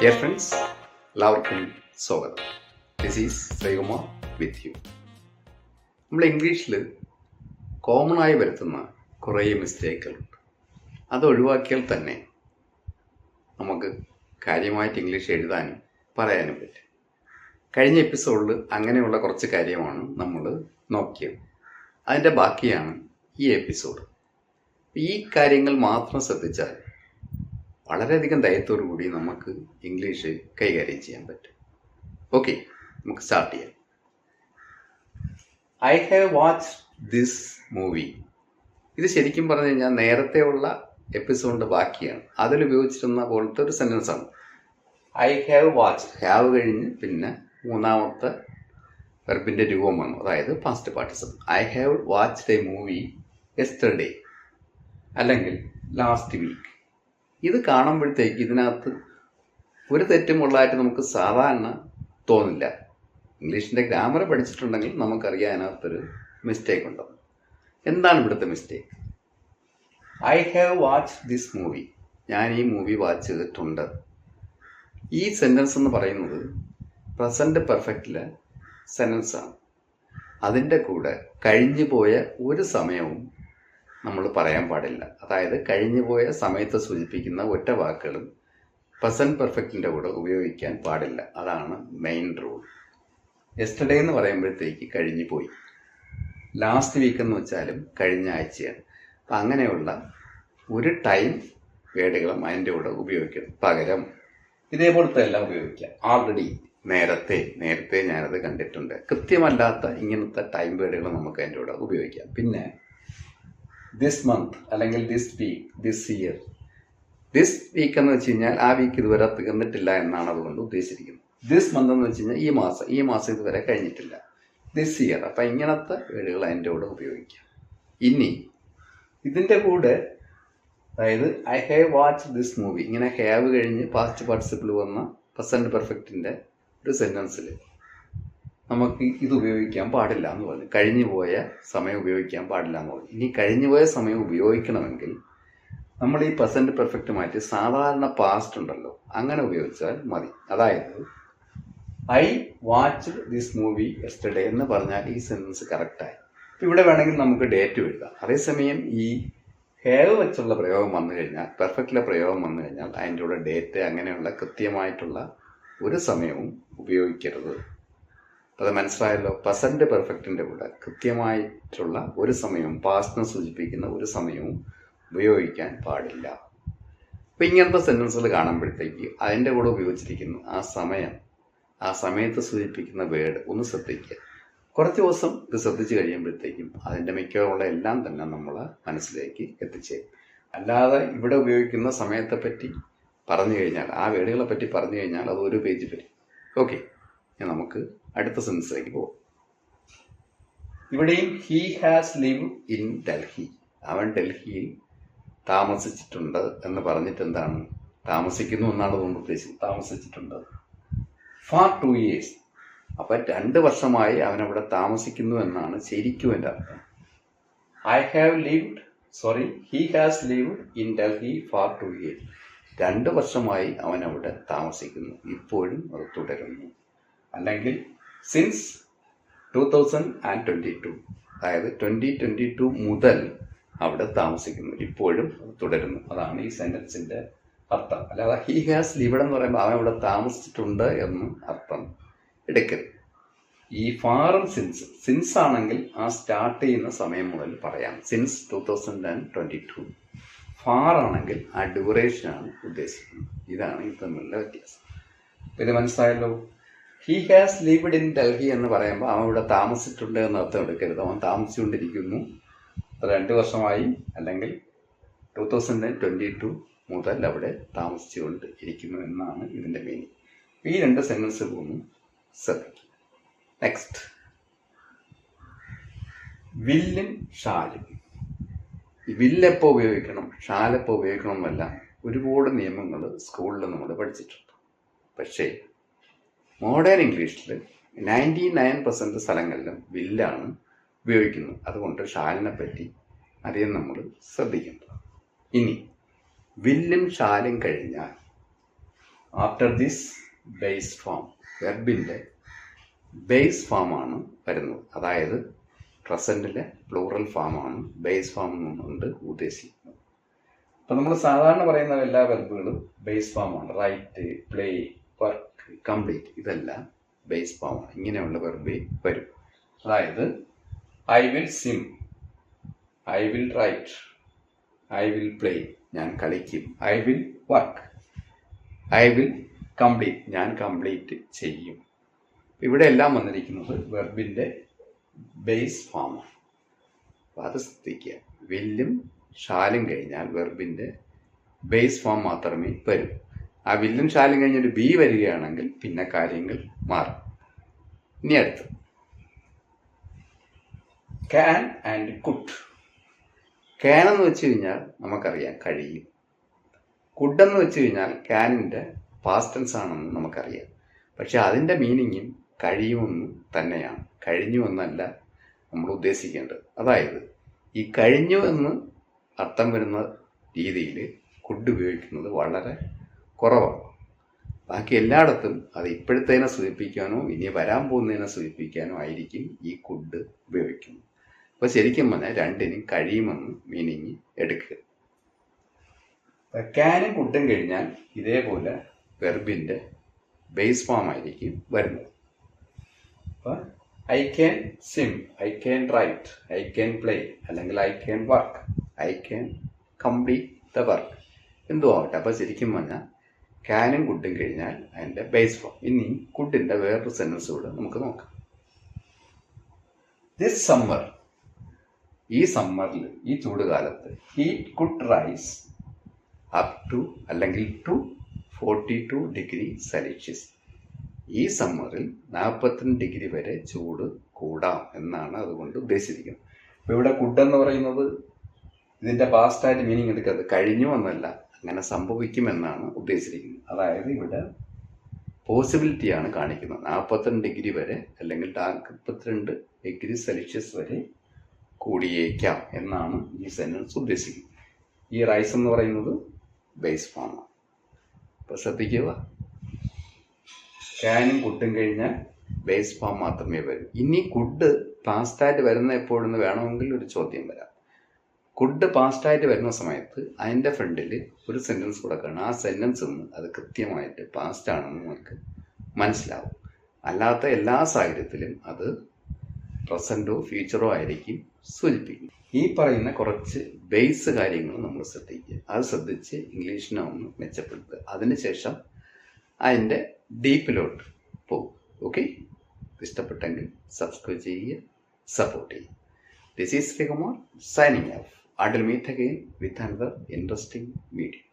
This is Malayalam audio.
ഡിയർ ഫ്രണ്ട്സ് എല്ലാവർക്കും സ്വാഗതം this is Sreekumar with you നമ്മൾ ഇംഗ്ലീഷിൽ കോമൺ ആയി വരുത്തുന്ന കുറേ മിസ്റ്റേക്കുകളുണ്ട് അത് ഒഴിവാക്കിയാൽ തന്നെ നമുക്ക് കാര്യമായിട്ട് ഇംഗ്ലീഷ് എഴുതാനും പറയാനും പറ്റും. കഴിഞ്ഞ എപ്പിസോഡിൽ അങ്ങനെയുള്ള കുറച്ച് കാര്യമാണ് നമ്മൾ നോക്കിയത്. അതിന്റെ ബാക്കിയാണ് ഈ എപ്പിസോഡ് ഈ കാര്യങ്ങൾ മാത്രം ശ്രദ്ധിച്ചാൽ വളരെയധികം ദയത്തോടു കൂടി നമുക്ക് ഇംഗ്ലീഷ് കൈകാര്യം ചെയ്യാൻ പറ്റും. ഓക്കെ നമുക്ക് സ്റ്റാർട്ട് ചെയ്യാം. I have watch this movie ഇത് ശരിക്കും പറഞ്ഞു കഴിഞ്ഞാൽ നേരത്തെ ഉള്ള എപ്പിസോഡ് ബാക്കിയാണ്. അതിൽ ഉപയോഗിച്ചിരുന്ന പോലത്തെ ഒരു ആണ്. ഐ ഹാവ് വാച്ച് ഹാവ് കഴിഞ്ഞ് പിന്നെ മൂന്നാമത്തെ വെർബിന്റെ രൂപമാണ് അതായത് past participle I have watched a movie yesterday അല്ലെങ്കിൽ ലാസ്റ്റ് വീക്ക് ഇത് കാണുമ്പോഴത്തേക്ക് ഇതിനകത്ത് ഒരു തെറ്റുമുള്ളതായിട്ട് നമുക്ക് സാധാരണ തോന്നില്ല. ഇംഗ്ലീഷിന്റെ ഗ്രാമർ പഠിച്ചിട്ടുണ്ടെങ്കിൽ നമുക്കറിയാം അതിനകത്തൊരു മിസ്റ്റേക്ക് ഉണ്ടെന്ന് എന്താണ് ഇവിടുത്തെ mistake I have watch this movie ഞാൻ ഈ മൂവി വാച്ച് ചെയ്തിട്ടുണ്ട്. ഈ സെന്റൻസ് എന്ന് പറയുന്നത് പ്രസന്റ് പെർഫെക്റ്റിലെ സെന്റൻസാണ് അതിന്റെ കൂടെ കഴിഞ്ഞു പോയ ഒരു സമയവും നമ്മൾ പറയാൻ പാടില്ല. അതായത് കഴിഞ്ഞു പോയ സമയത്തെ സൂചിപ്പിക്കുന്ന ഒറ്റ വാക്കുകളും പ്രസന്റ് പെർഫെക്റ്റിന്റെ കൂടെ ഉപയോഗിക്കാൻ പാടില്ല. അതാണ് മെയിൻ റൂൾ യെസ്റ്റർഡേ എന്ന് പറയുമ്പോഴത്തേക്ക് കഴിഞ്ഞു പോയി. ലാസ്റ്റ് വീക്ക് എന്ന് വെച്ചാലും കഴിഞ്ഞ ആഴ്ചയാണ്. അപ്പം അങ്ങനെയുള്ള ഒരു ടൈം വേർഡുകളും അതിന്റെ കൂടെ ഉപയോഗിക്കണം. പകരം ഇതേപോലത്തെ എല്ലാം ഉപയോഗിക്കാം ആൾറെഡി നേരത്തെ നേരത്തെ ഞാനത് കണ്ടിട്ടുണ്ട്. കൃത്യമല്ലാത്ത ഇങ്ങനത്തെ ടൈം വേർഡുകൾ നമുക്ക് അതിന്റെ കൂടെ ഉപയോഗിക്കാം. പിന്നെ ദിസ് മന്ത് അല്ലെങ്കിൽ this week this year this week എന്ന് വെച്ച് കഴിഞ്ഞാൽ ആ വീക്ക് ഇതുവരെ തീർന്നിട്ടില്ല എന്നാണ് അതുകൊണ്ട് ഉദ്ദേശിച്ചിരിക്കുന്നത്. ദിസ് മന്ത് എന്ന് വെച്ച് കഴിഞ്ഞാൽ ഈ മാസം ഈ മാസം ഇതുവരെ കഴിഞ്ഞിട്ടില്ല. ദിസ് ഇയർ അപ്പം ഇങ്ങനത്തെ വേർഡുകൾ അതിന്റെ കൂടെ ഉപയോഗിക്കാം. ഇനി ഇതിന്റെ കൂടെ അതായത് I have watch this movie ഇങ്ങനെ ഹാവ് കഴിഞ്ഞ് പാസ്റ്റ് പാർട്ടിസിപ്പിൾ വന്ന പ്രസന്റ് പെർഫെക്റ്റിന്റെ ഒരു സെന്റൻസിൽ നമുക്ക് ഇത് ഉപയോഗിക്കാൻ പാടില്ല എന്ന് പറഞ്ഞു. കഴിഞ്ഞു പോയ സമയം ഉപയോഗിക്കാൻ പാടില്ല എന്ന് പറഞ്ഞു. ഇനി കഴിഞ്ഞു പോയ സമയം ഉപയോഗിക്കണമെങ്കിൽ നമ്മൾ ഈ പ്രസന്റ് പെർഫെക്റ്റ് മാറ്റി സാധാരണ പാസ്റ്റ് ഉണ്ടല്ലോ അങ്ങനെ ഉപയോഗിച്ചാൽ മതി. അതായത് I watch this movie yesterday എന്ന് പറഞ്ഞാൽ ഈ സെന്റൻസ് കറക്റ്റായി ഇപ്പം ഇവിടെ വേണമെങ്കിൽ നമുക്ക് ഡേറ്റ് എഴുതാം. അതേസമയം ഈ ഹേവ് വെച്ചുള്ള പ്രയോഗം വന്നു കഴിഞ്ഞാൽ പെർഫെക്റ്റിലെ പ്രയോഗം വന്നു കഴിഞ്ഞാൽ അതിന്റെ കൂടെ ഡേറ്റ് അങ്ങനെയുള്ള കൃത്യമായിട്ടുള്ള ഒരു സമയവും ഉപയോഗിക്കരുത്. അത് മനസ്സിലായല്ലോ. പ്രസന്റ് പെർഫെക്റ്റിന്റെ കൂടെ കൃത്യമായിട്ടുള്ള ഒരു സമയവും പാസ്റ്റിനെ സൂചിപ്പിക്കുന്ന ഒരു സമയവും ഉപയോഗിക്കാൻ പാടില്ല. അപ്പൊ ഇങ്ങനത്തെ സെന്റൻസുകൾ കാണുമ്പോഴത്തേക്ക് അതിന്റെ കൂടെ ഉപയോഗിച്ചിരിക്കുന്ന ആ സമയം ആ സമയത്ത് സൂചിപ്പിക്കുന്ന വേർഡ് ഒന്ന് ശ്രദ്ധിക്കുക. കുറച്ച് ദിവസം ഇത് ശ്രദ്ധിച്ചു കഴിയുമ്പോഴത്തേക്കും അതിന്റെ മിക്കവാറുള്ള എല്ലാം തന്നെ നമ്മൾ മനസ്സിലേക്ക് എത്തിച്ചേരും. അല്ലാതെ ഇവിടെ ഉപയോഗിക്കുന്ന സമയത്തെ പറ്റി പറഞ്ഞു കഴിഞ്ഞാൽ ആ വേർഡുകളെ പറ്റി പറഞ്ഞു കഴിഞ്ഞാൽ അത് ഒരു പേജ് വരും. ഓക്കെ. നമുക്ക് അടുത്ത സെൻസിലേക്ക് പോകും ഇവിടെയും he has live in Delhi അവൻ ഡൽഹിയിൽ താമസിച്ചിട്ടുണ്ട് എന്ന് പറഞ്ഞിട്ട് എന്താണ് താമസിക്കുന്നു എന്നാണ് തോന്നുന്നത് ഉദ്ദേശിച്ചത്. താമസിച്ചിട്ടുണ്ട്. ഫാർ ടു ഇയേഴ്സ് അപ്പൊ രണ്ട് വർഷമായി അവൻ അവിടെ താമസിക്കുന്നു എന്നാണ് ശരിക്കും എന്റെ അർത്ഥം. I have lived sorry he has lived in Delhi for two years രണ്ട് വർഷമായി അവൻ അവിടെ താമസിക്കുന്നു. ഇപ്പോഴും അത് തുടരുന്നു. അല്ലെങ്കിൽ since two thousand and twenty two അതായത് ട്വന്റി ട്വന്റി ടു മുതൽ അവിടെ താമസിക്കുന്നു. ഇപ്പോഴും തുടരുന്നു. അതാണ് ഈ സെന്റൻസിന്റെ അർത്ഥം. അല്ലാതെ ഹി ഹാസ് ലിവഡ് എന്ന് പറയുമ്പോൾ അവൻ അവിടെ താമസിച്ചിട്ടുണ്ട് എന്ന് അർത്ഥം എടുക്കരുത്. ഈ ഫാറൻ സിൻസ് സിൻസ് ആണെങ്കിൽ ആ സ്റ്റാർട്ട് ചെയ്യുന്ന സമയം മുതൽ പറയാം. Since two thousand and twenty two for ആണെങ്കിൽ ആ ഡ്യൂറേഷനാണ് ഉദ്ദേശിക്കുന്നത്. ഇതാണ് ഇത് തമ്മിലുള്ള വ്യത്യാസം. ഇത് മനസ്സിലായല്ലോ? He has lived in Delhi എന്ന് പറയുമ്പോൾ അവൻ ഇവിടെ താമസിച്ചിട്ടുണ്ട് എന്ന് അർത്ഥം എടുക്കരുത്. അവൻ താമസിച്ചുകൊണ്ടിരിക്കുന്നു. രണ്ട് വർഷമായി അല്ലെങ്കിൽ ടൂ തൗസൻഡ് ട്വന്റി ടു മുതൽ അവിടെ താമസിച്ചുകൊണ്ട് ഇരിക്കുന്നു എന്നാണ് ഇതിന്റെ മീനിങ് ഈ രണ്ട് സെന്റൻസുകളൊന്നും ശ്രദ്ധിക്കും നെക്സ്റ്റ് വില്ലും ഷാലും വില്ലെപ്പോൾ ഉപയോഗിക്കണം ഷാലെപ്പോൾ ഉപയോഗിക്കണം എന്നല്ല ഒരുപാട് നിയമങ്ങൾ സ്കൂളിൽ നമ്മൾ പഠിച്ചിട്ടുണ്ട്. പക്ഷേ മോഡേൺ ഇംഗ്ലീഷിൽ നയന്റി നയൻ പെർസെന്റ് സ്ഥലങ്ങളിലും വില്ലാണ് ഉപയോഗിക്കുന്നത്. അതുകൊണ്ട് ഷാലിനെ പറ്റി അധികം നമ്മൾ ശ്രദ്ധിക്കേണ്ടത് ഇനി വില്ലും ഷാലും കഴിഞ്ഞാൽ ആഫ്റ്റർ ദിസ് ബേസ് ഫോം വെർബിന്റെ ബേസ് ഫോമാണ് വരുന്നത്. അതായത് പ്രസന്റിലെ പ്ലൂറൽ ഫോമാണ് ബേസ് ഫോം എന്നുകൊണ്ട് ഉദ്ദേശിക്കുന്നത്. അപ്പം നമ്മൾ സാധാരണ പറയുന്ന എല്ലാ വെർബുകളും ബേസ് ഫോമാണ് റൈറ്റ് പ്ലേ വർക്ക് കംപ്ലീറ്റ് ഇതെല്ലാം ബേസ് ഫോമാണ് ഇങ്ങനെയുള്ള വെർബ് വരും. അതായത് I will swim I will write I will play ഞാൻ കളിക്കും. I will work I will complete ഞാൻ കംപ്ലീറ്റ് ചെയ്യും. ഇവിടെ എല്ലാം വന്നിരിക്കുന്നത് വെർബിന്റെ ബേസ് ഫോമാണ് അപ്പോൾ അത് ശ്രദ്ധിക്കുക. വില്ലും ഷാലും കഴിഞ്ഞാൽ വെർബിന്റെ ബേസ് ഫോം മാത്രമേ വരൂ. ആ വില്ലും ശാലും കഴിഞ്ഞൊരു ബി വരികയാണെങ്കിൽ പിന്നെ കാര്യങ്ങൾ മാറും. ഇനി അടുത്ത്. ക്യാൻ ആൻഡ് കുട്ട് ക്യാൻ എന്ന് വെച്ച് കഴിഞ്ഞാൽ നമുക്കറിയാം കഴിയും. കുഡ് എന്ന് വെച്ച് കഴിഞ്ഞാൽ ക്യാനിന്റെ പാസ്റ്റൻസ് ആണെന്ന് നമുക്കറിയാം. പക്ഷെ അതിന്റെ മീനിങ്ങും കഴിയുമെന്നും തന്നെയാണ്. കഴിഞ്ഞു എന്നല്ല നമ്മൾ ഉദ്ദേശിക്കേണ്ടത്. അതായത് ഈ കഴിഞ്ഞു എന്ന് അർത്ഥം വരുന്ന രീതിയിൽ കുഡ് ഉപയോഗിക്കുന്നത് വളരെ കുറവാണ്. ബാക്കി എല്ലായിടത്തും അത് ഇപ്പോഴത്തേനെ സൂചിപ്പിക്കാനോ ഇനി വരാൻ പോകുന്നതിനെ സൂചിപ്പിക്കാനോ ആയിരിക്കും ഈ കുഡ് ഉപയോഗിക്കുന്നത്. അപ്പോൾ ശരിക്കും പറഞ്ഞാൽ രണ്ടിനും കഴിയുമെന്ന് മീനിങ് എടുക്കുക. വെക്കാനും കുഡും കഴിഞ്ഞാൽ ഇതേപോലെ വെർബിന്റെ ബേസ് ഫോം ആയിരിക്കും വരുന്നത്. അപ്പോൾ I can swim I can write I can play അല്ലെങ്കിൽ I can work I can complete the work എന്തോ ആവട്ടെ. അപ്പോൾ ശരിക്കും പറഞ്ഞാൽ ക്യാനും കുട്ടും കഴിഞ്ഞാൽ അതിന്റെ ബേസ് ഫോം ഇനി കുട്ടിന്റെ വേറൊരു സെന്റൻസ് കൂടെ നമുക്ക് നോക്കാം. ദിസ് സമ്മർ ഈ സമ്മറിൽ ഈ ചൂടുകാലത്ത് he could rise up to അല്ലെങ്കിൽ to forty two degree celsius ഈ സമ്മറിൽ നാൽപ്പത്തിരണ്ട് ഡിഗ്രി വരെ ചൂട് കൂടാം എന്നാണ് അതുകൊണ്ട് ഉദ്ദേശിച്ചിരിക്കുന്നത്. അപ്പോൾ ഇവിടെ കുഡ് എന്ന് പറയുന്നത് ഇതിന്റെ പാസ്റ്റായിട്ട് മീനിങ് എടുക്കരുത്. കഴിഞ്ഞു എന്നല്ല. അങ്ങനെ സംഭവിക്കുമെന്നാണ് ഉദ്ദേശിച്ചിരിക്കുന്നത്. അതായത് ഇവിടെ പോസിബിലിറ്റിയാണ് കാണിക്കുന്നത്. നാൽപ്പത്തിരണ്ട് ഡിഗ്രി വരെ അല്ലെങ്കിൽ നാൽപ്പത്തിരണ്ട് ഡിഗ്രി സെൽഷ്യസ് വരെ കൂടിയേക്കാം എന്നാണ് ഈ സെന്റൻസ് ഉദ്ദേശിക്കുന്നത്. ഈ റൈസ് എന്ന് പറയുന്നത് ബേസ് ഫോമാണ് അപ്പോൾ ശ്രദ്ധിക്കുക. ക്യാനും കുട്ടും കഴിഞ്ഞാൽ ബേസ് ഫോം മാത്രമേ വരൂ. ഇനി കുഡ് പാസ്റ്റായിട്ട് വരുന്ന എപ്പോഴെന്ന് വേണമെങ്കിൽ ഒരു ചോദ്യം വരാം. കുഡ് പാസ്റ്റായിട്ട് വരുന്ന സമയത്ത് അതിന്റെ ഫ്രണ്ടിൽ ഒരു സെന്റൻസ് കൊടുക്കണം ആ സെന്റൻസ് നിന്ന് അത് കൃത്യമായിട്ട് പാസ്റ്റ് ആണെന്ന് നമുക്ക് മനസ്സിലാവും. അല്ലാത്ത എല്ലാ സാഹചര്യത്തിലും അത് പ്രസന്റോ ഫ്യൂച്ചറോ ആയിരിക്കും സൂചിപ്പിക്കും ഈ പറയുന്ന കുറച്ച് ബേസ് കാര്യങ്ങൾ നമ്മൾ ശ്രദ്ധിക്കുക. അത് ശ്രദ്ധിച്ച് ഇംഗ്ലീഷിനെ ഒന്ന് മെച്ചപ്പെടുത്തുക. അതിനുശേഷം അതിന്റെ ഡീപ്പിലോട്ട് പോകും. ഓക്കെ ഇഷ്ടപ്പെട്ടെങ്കിൽ സബ്സ്ക്രൈബ് ചെയ്യുക സപ്പോർട്ട് ചെയ്യുക. This is Sreekumar signing off Until meet again with another interesting video.